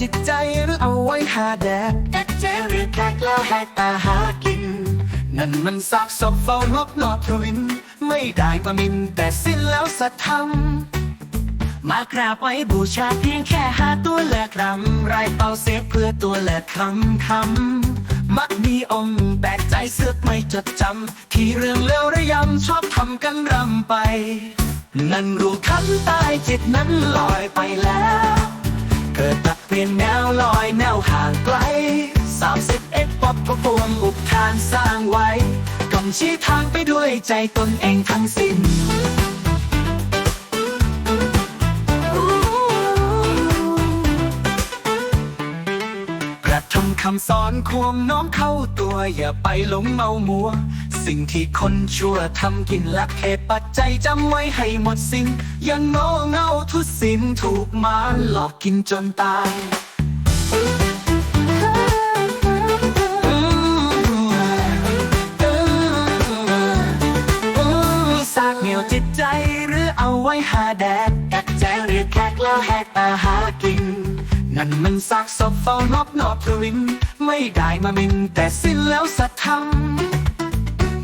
จิตใจหรือเอาไว้หาแดกแอกเจรียกแขกแล้วแหกตาหากิน นั่นมันซากศพเฝ้านกนอทวิน ไม่ได้ประมินแต่สิ้นแล้วสัตธรรมมากราบไว้บูชาเพียงแค่หาตัวแลกรำไรเป่าเสียเพื่อตัวแลกคำคำมักมีองค์แปลกใจเสือกไม่จดจำ ที่เรื่องเลวระยำชอบทำกันรำไป นั่นรู้คันตายจิตนั้นลอยไปแล้ว เกิดตักเปลี่ยนแนวลอยแนวห่างไกลสามสิบเอ็ดป๊อปพระพวงอุปทานสร้างไว้กำชี้ทางไปด้วยใจตนเองทั้งสิ้นกระทำคำสอนควงน้อมเข้าตัวอย่าไปหลงเมามัว สิ่งที่คนชั่วทำกินแลักเหตุปัจจัยจำไว้ให้หมดสิ้นยังโง่เง่าทุสินถูกมารหลอกกินจนตายซากเหนียวจิตใจหรือเอาไว้หาแดดแอกแจเรียกแขกแล้วแหกตาหากินนั่นมันซากศพเฝ้านอกนอบทวิน ไม่ได้มามินแต่สิ้นแล้วสัตธรรม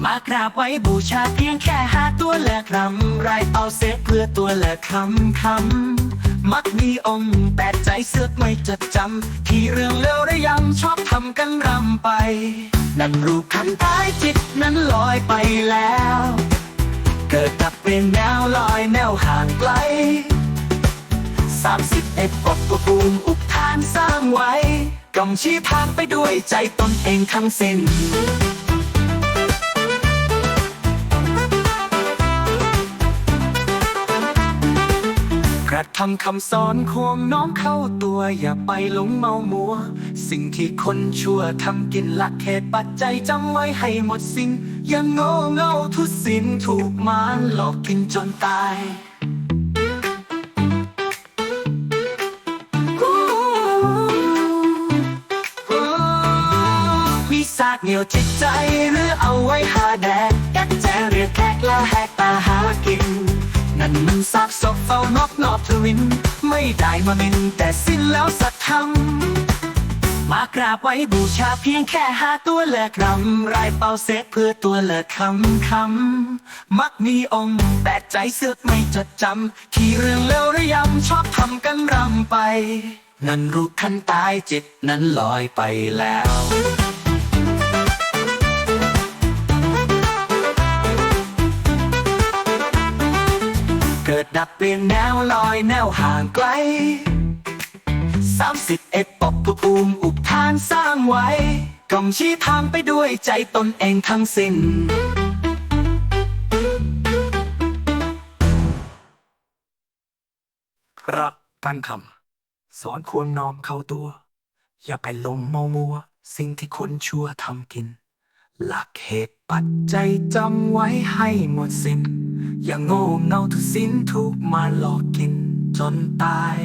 มากราบไว้บูชาเพียงแค่หาตัวแลกรำไรเอาเสียเพื่อตัวแลกคำคำมักมีองค์แปดใจเสือกไม่จดจำที่เรื่องเลวระยำชอบทำกันรำไป นั่นรูปคันตายจิตนั้นลอยไปแล้ว เกิดดับเป็นแนวลอยแนวห่างไกลสามสิบเอ็ดปกประภูมิอุปทานสร้างไว้กำชี้ทางไปด้วยใจตนเองทั้งสิ้น ระทำคำสอนควงน้อมเข้าตัวอย่าไปหลงเมามัว สิ่งที่คนชั่วทำกินหลักเหตุปัจจัยจำไว้ให้หมดสิ้นอยังโง่เง่าทุสินถูกมารหลอกกินจนตายมีซาเหนียวจิตใจหรือเอาไว้หาแดดกักแจเรียกแขกแล้วแหกตาหากิน นั่นมันซากศพเฝ้านอกนอ วิน ไม่ได้มามิน แต่สิ้นแล้วสัตธรรมมากราบไว้บูชาเพียงแค่หาตัวแลกรำไรเป่าเสกเพื่อตัวเลิกคำคำมักมีองค์แปดใจเสือกไม่จดจำที่เรื่องเลวระยำชอบทำกันรำไป นั่นรู้ทันตายจิตนั้นลอยไปแล้ว เกิดดับเปลี่ยนแนวลอยแนวห่างไกลสามสิบเอ็ดปกภูมิอุปทานสร้างไว้กำชี้ทางไปด้วยใจตนเองทั้งสิ้นรักตั้งคำสอนควรน้อมเข้าตัว อย่าไปหลงเมามัว สิ่งที่คนชั่วทำกิน หลักเหตุปัจจัยจำไว้ให้หมดสิ้น อย่าโง่เง่าทุกสิ้นถูกมาหลอกกินจนตาย